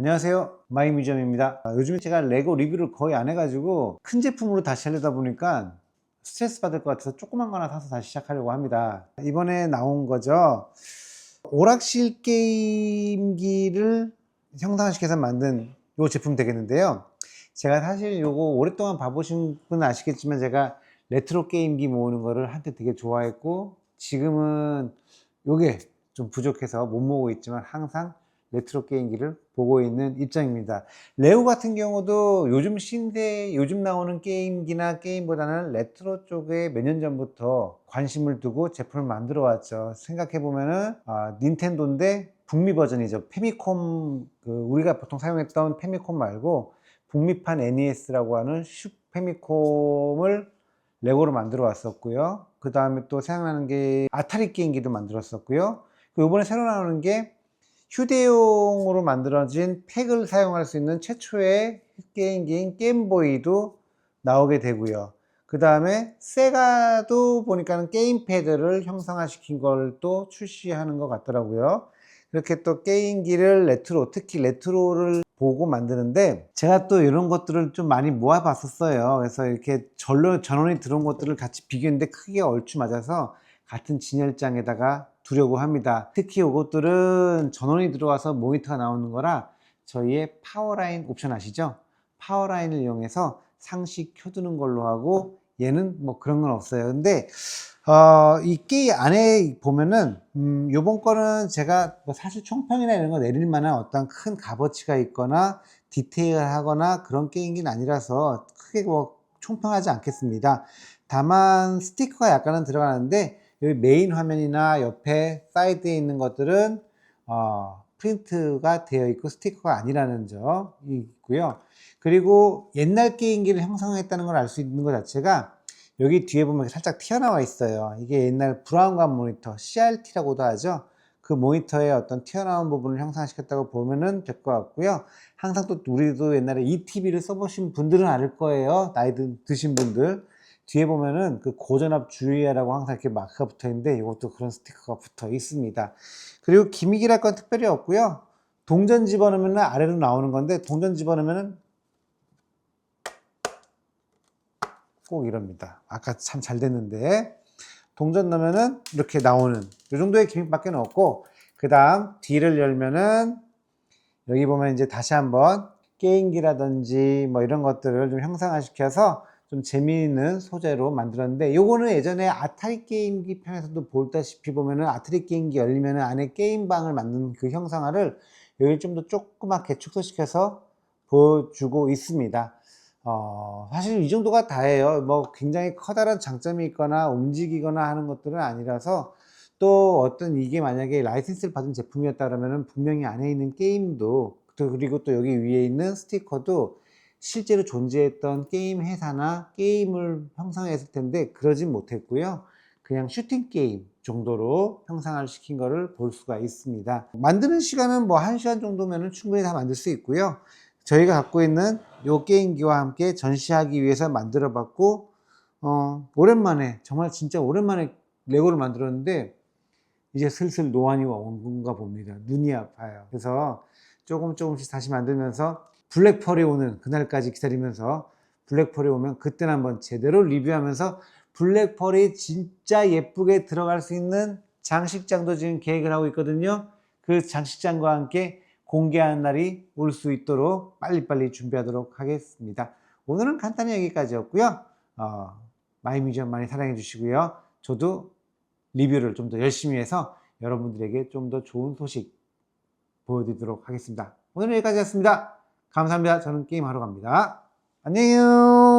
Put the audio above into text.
안녕하세요. 마이뮤지엄입니다. 아, 요즘에 제가 레고 리뷰를 거의 안 해가지고 큰 제품으로 다시 하려다 보니까 스트레스 받을 것 같아서 조그만 거 하나 사서 다시 시작하려고 합니다. 이번에 나온 거죠. 오락실 게임기를 형상시켜서 만든 이 제품 되겠는데요. 제가 사실 요거 오랫동안 봐보신 분은 아시겠지만 제가 레트로 게임기 모으는 거를 한때 되게 좋아했고 지금은 요게 좀 부족해서 못 모으고 있지만 항상 레트로 게임기를 보고 있는 입장입니다. 레오 같은 경우도 요즘 신세, 요즘 나오는 게임기나 게임보다는 레트로 쪽에 몇 년 전부터 관심을 두고 제품을 만들어 왔죠. 생각해 보면은 아, 닌텐도인데 북미 버전이죠. 페미콤 그 우리가 보통 사용했던 페미콤 말고 북미판 NES라고 하는 슈 페미콤을 레고로 만들어 왔었고요. 그 다음에 또 생각나는 게 아타리 게임기도 만들었었고요. 그 이번에 새로 나오는 게 휴대용으로 만들어진 팩을 사용할 수 있는 최초의 게임기인 게임보이도 나오게 되고요. 그 다음에 세가도 보니까는 게임패드를 형상화시킨 걸 또 출시하는 것 같더라고요. 이렇게 또 게임기를 레트로, 특히 레트로를 보고 만드는데 제가 또 이런 것들을 좀 많이 모아봤었어요. 그래서 이렇게 전로, 전원이 들어온 것들을 같이 비교했는데 크게 얼추 맞아서 같은 진열장에다가 두려고 합니다. 특히 이것들은 전원이 들어와서 모니터가 나오는 거라 저희의 파워라인 옵션 아시죠? 파워라인을 이용해서 상시 켜두는 걸로 하고 얘는 뭐 그런 건 없어요. 근데 어, 이 게임 안에 보면은 음, 요번 거는 제가 뭐 사실 총평이나 이런 거 내릴 만한 어떤 큰 값어치가 있거나 디테일하거나 그런 게임기는 아니라서 크게 뭐 총평하지 않겠습니다. 다만 스티커가 약간은 들어가는데 여기 메인 화면이나 옆에 사이드에 있는 것들은 어, 프린트가 되어 있고 스티커가 아니라는 점이 있고요. 그리고 옛날 게임기를 형성했다는 걸 알 수 있는 것 자체가 여기 뒤에 보면 살짝 튀어나와 있어요. 이게 옛날 브라운관 모니터, CRT라고도 하죠. 그 모니터의 어떤 튀어나온 부분을 형상시켰다고 보면은 될 것 같고요. 항상 또 우리도 옛날에 ETB를 써보신 분들은 알 거예요. 나이 드, 드신 분들. 뒤에 보면은 그 고전압 주의하라고 항상 이렇게 마크가 붙어 있는데 이것도 그런 스티커가 붙어 있습니다. 그리고 기믹이랄 건 특별히 없고요. 동전 집어넣으면 아래로 나오는 건데 동전 집어넣으면은 꼭 이럽니다. 아까 참 잘 됐는데 동전 넣으면은 이렇게 나오는 이 정도의 기믹밖에 없고 그 다음 뒤를 열면은 여기 보면 이제 다시 한번 게임기라든지 뭐 이런 것들을 좀 형상화시켜서 좀 재미있는 소재로 만들었는데 요거는 예전에 아타리 게임기 편에서도 볼다시피 보면은 아타리 게임기 열리면은 안에 게임방을 만드는 그 형상화를 여기 좀 더 조그맣게 축소시켜서 보여주고 있습니다. 어, 사실 이 정도가 다예요. 뭐 굉장히 커다란 장점이 있거나 움직이거나 하는 것들은 아니라서 또 어떤 이게 만약에 라이센스를 받은 제품이었다 그러면은 분명히 안에 있는 게임도 또 그리고 또 여기 위에 있는 스티커도 실제로 존재했던 게임 회사나 게임을 형성했을 텐데 그러진 못했고요. 그냥 슈팅 게임 정도로 형상을 시킨 거를 볼 수가 있습니다. 만드는 시간은 뭐 1시간 정도면 충분히 다 만들 수 있고요. 저희가 갖고 있는 요 게임기와 함께 전시하기 위해서 만들어 봤고 어, 오랜만에 정말 진짜 오랜만에 레고를 만들었는데 이제 슬슬 노안이 온 건가 봅니다. 눈이 아파요. 그래서 조금 조금씩 다시 만들면서 블랙펄이 오는 그날까지 기다리면서 블랙펄이 오면 그때는 한번 제대로 리뷰하면서 블랙펄이 진짜 예쁘게 들어갈 수 있는 장식장도 지금 계획을 하고 있거든요. 그 장식장과 함께 공개하는 날이 올 수 있도록 빨리빨리 준비하도록 하겠습니다. 오늘은 간단히 여기까지였고요. 어, 마이뮤지엄 많이 사랑해 주시고요. 저도 리뷰를 좀 더 열심히 해서 여러분들에게 좀 더 좋은 소식 보여드리도록 하겠습니다. 오늘 은 여기까지였습니다. 감사합니다. 저는 게임하러 갑니다. 안녕